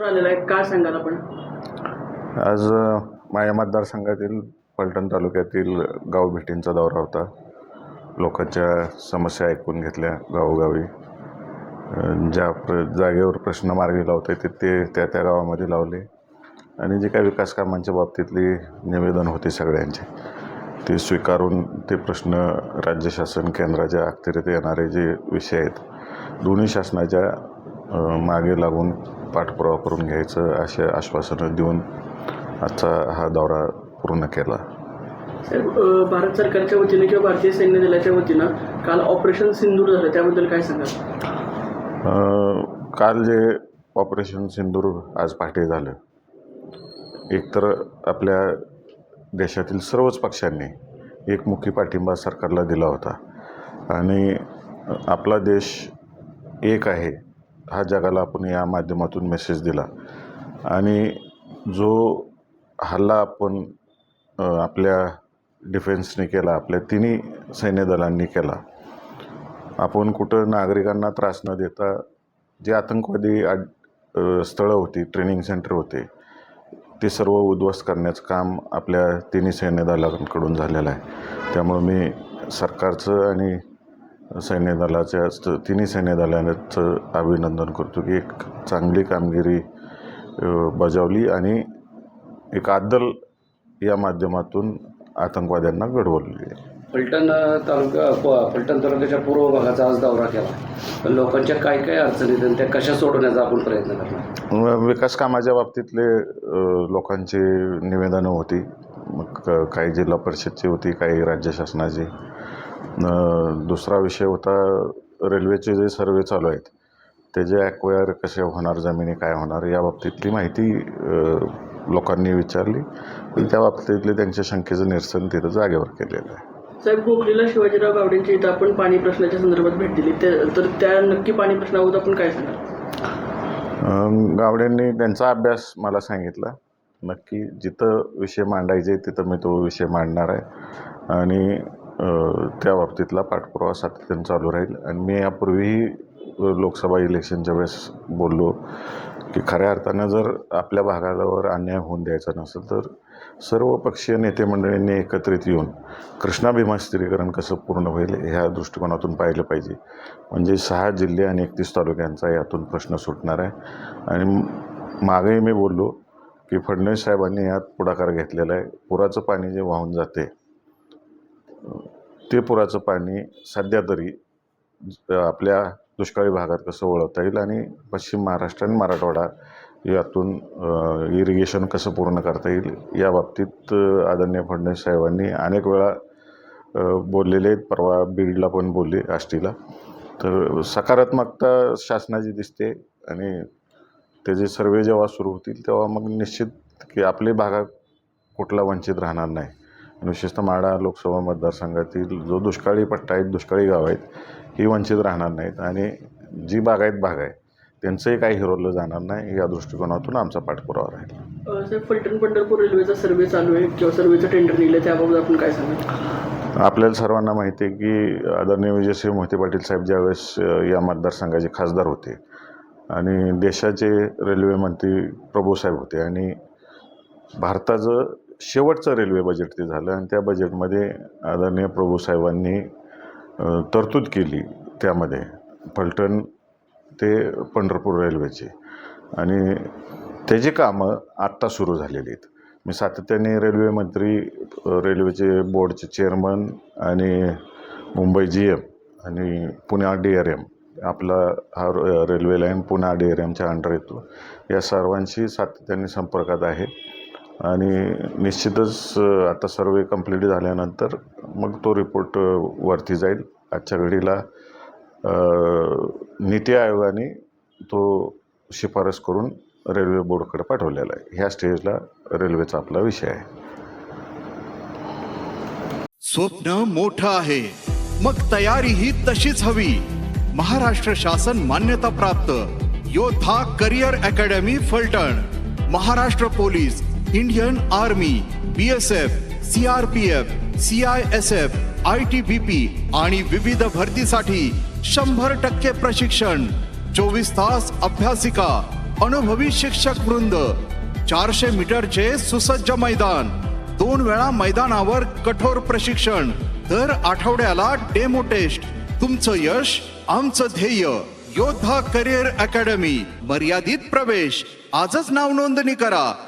तर आलेला आहे? काय सांगाल आपण? आज माझ्या मतदारसंघातील पलटण तालुक्यातील गाव भेटींचा दौरा होता. लोकांच्या समस्या ऐकून घेतल्या गावोगावी. ज्या प्र जागेवर प्रश्न मार्गी लावते ते ते त्या त्या गावामध्ये लावले. आणि जे काही विकास कामांच्या बाबतीतली निवेदन होते सगळ्यांचे ते स्वीकारून ते प्रश्न राज्य शासन केंद्राच्या अखत्यारीत येणारे जे विषय आहेत दोन्ही शासनाच्या मागे लागून पाठपुरावा करून घ्यायचं असे आश्वासनं देऊन आजचा हा दौरा पूर्ण केला. भारत सरकारच्या वतीने किंवा भारतीय सैन्य दलाच्या वतीनं काल ऑपरेशन सिंदूर झालं त्याबद्दल काय सांगाल? काल जे ऑपरेशन सिंदूर आज पहाटे झालं एकतर आपल्या देशातील सर्वच पक्षांनी एकमुखी पाठिंबा सरकारला दिला होता. आणि आपला देश एक आहे. हा जगाला आपण या माध्यमातून मेसेज दिला. आणि जो हल्ला आपण आपल्या डिफेन्सने केला आपल्या तिन्ही सैन्य दलांनी केला आपण कुठं नागरिकांना त्रास न देता जे आतंकवादी आड स्थळं होती ट्रेनिंग सेंटर होते ते सर्व उद्ध्वस्त करण्याचं काम आपल्या तिन्ही सैन्य दलांकडून झालेलं आहे. त्यामुळं मी सरकारचं आणि सैन्य दलाच्या स- तिन्ही सैन्य दलाचं अभिनंदन करतो की एक चांगली कामगिरी बजावली आणि एक आदल या माध्यमातून आतंकवाद्यांना घडवली आहे. फलटण तालुका फलटण तालुक्याच्या पूर्व भागाचा आज दौरा केला. लोकांच्या काय काय अडचणी आहेत आणि त्या कशा सोडवण्याचा आपण प्रयत्न करणार? विकास कामाच्या बाबतीतले लोकांची निवेदनं होती. मग काही जिल्हा परिषदची होती काही राज्य शासनाची. दुसरा विषय होता रेल्वेचे जे सर्वे चालू आहेत त्याचे ॲक्वायर कसे होणार जमिनी काय होणार या बाबतीतली माहिती लोकांनी विचारली. आणि त्या बाबतीतले त्यांच्या शंकेचं निरसन तिथं जागेवर केलेलं आहे. साहेब हुगलीला शिवाजीराव गावडेंच्या इथं आपण पाणी प्रश्नाच्या संदर्भात भेट दिली. तर त्या नक्की पाणी प्रश्नाबाबत आपण काय सांगाल? अं, गावड्यांनी त्यांचा अभ्यास मला सांगितला. नक्की जिथं विषय मांडायचे तिथं मी तो विषय मांडणार आहे. आणि त्या बाबतीतला पाठपुरावा सातत्यानं चालू राहील. आणि मी यापूर्वीही लोकसभा इलेक्शनच्या वेळेस बोललो की खऱ्या अर्थानं जर आपल्या भागावर अन्याय होऊन द्यायचा नसेल तर सर्व पक्षीय नेते मंडळींनी एकत्रित येऊन कृष्णा स्थिरीकरण कसं पूर्ण होईल ह्या दृष्टिकोनातून पाहिलं पाहिजे. म्हणजे सहा जिल्हे आणि एकतीस तालुक्यांचा यातून प्रश्न सुटणार आहे. आणि मागेही मी बोललो की फडणवीस साहेबांनी यात पुढाकार घेतलेला आहे. पुराचं पाणी जे वाहून जाते ते पुराचं पाणी सध्या तरी आपल्या दुष्काळी भागात कसं ओळखता येईल आणि पश्चिम महाराष्ट्र आणि मराठवाडा यातून इरिगेशन कसं पूर्ण करता येईल या बाबतीत आदरणीय फडणवीस साहेबांनी अनेक वेळा बोललेले आहेत. परवा बीडला पण बोलले आष्टीला. तर सकारात्मकता शासनाची दिसते आणि त्याचे सर्वे जेव्हा सुरू होतील तेव्हा मग निश्चित की आपले भागात कुठला वंचित राहणार नाही. विशेषतः माढा लोकसभा मतदारसंघातील जो दुष्काळी पट्टा आहेत दुष्काळी गाव आहेत ही वंचित राहणार नाहीत. आणि जी बागायत भाग आहे त्यांचंही काही हिरवलं जाणार नाही या दृष्टिकोनातून आमचा पाठपुरावा राहील. साहेब फलटण पंढरपूर रेल्वेचा सर्वे चालू आहे किंवा सर्वेचं टेंडर निघलं त्याबाबत आपण काय सांगाल? आपल्याला सर्वांना माहिती आहे की आदरणीय विजयसिंह मोहिते पाटील साहेब ज्यावेळेस या मतदारसंघाचे खासदार होते आणि देशाचे रेल्वे मंत्री प्रभूसाहेब होते आणि भारताचं शेवटचं रेल्वे बजेट ते झालं आणि त्या बजेटमध्ये आदरणीय प्रभूसाहेबांनी साहेबांनी तरतूद केली त्यामध्ये फलटण ते पंढरपूर रेल्वेची. आणि त्याची कामं आत्ता सुरू झालेली आहेत. मी सातत्याने रेल्वे मंत्री रेल्वेचे बोर्डचे चेअरमन आणि मुंबई जी एम आणि पुणे डी आर एम आपला हा र- railway line Pune D R एमच्या अंडर येतो. या सर्वांशी सातत्याने संपर्कात आहे. आणि निश्चितच आता सर्वे कंप्लीट झाल्यानंतर मग तो रिपोर्ट वरती जाईल. आजच्या घडीला नीती आयोगाने तो शिफारस करून रेल्वे बोर्डकडे पाठवलेला आहे. ह्या स्टेजला रेल्वेचा आपला विषय आहे. स्वप्न मोठं आहे. मग तयारी ही तशीच हवी. महाराष्ट्र शासन मान्यता प्राप्त. Yoddha career academy Phaltan. Maharashtra police Indian army B S F C R P F C I S F I T B P आणि विविध भरतीसाठी शंभर टक्के प्रशिक्षण चोवीस तास अभ्यासिका अनुभवी शिक्षक वृंद चारशे मीटरचे सुसज्ज मैदान दोन वेळा मैदानावर कठोर प्रशिक्षण दर आठवड्याला डेमो टेस्ट. तुमचं यश आमचं ध्येय. योद्धा करिअर अकॅडमी मर्यादित प्रवेश. आजच नाव नोंदणी करा.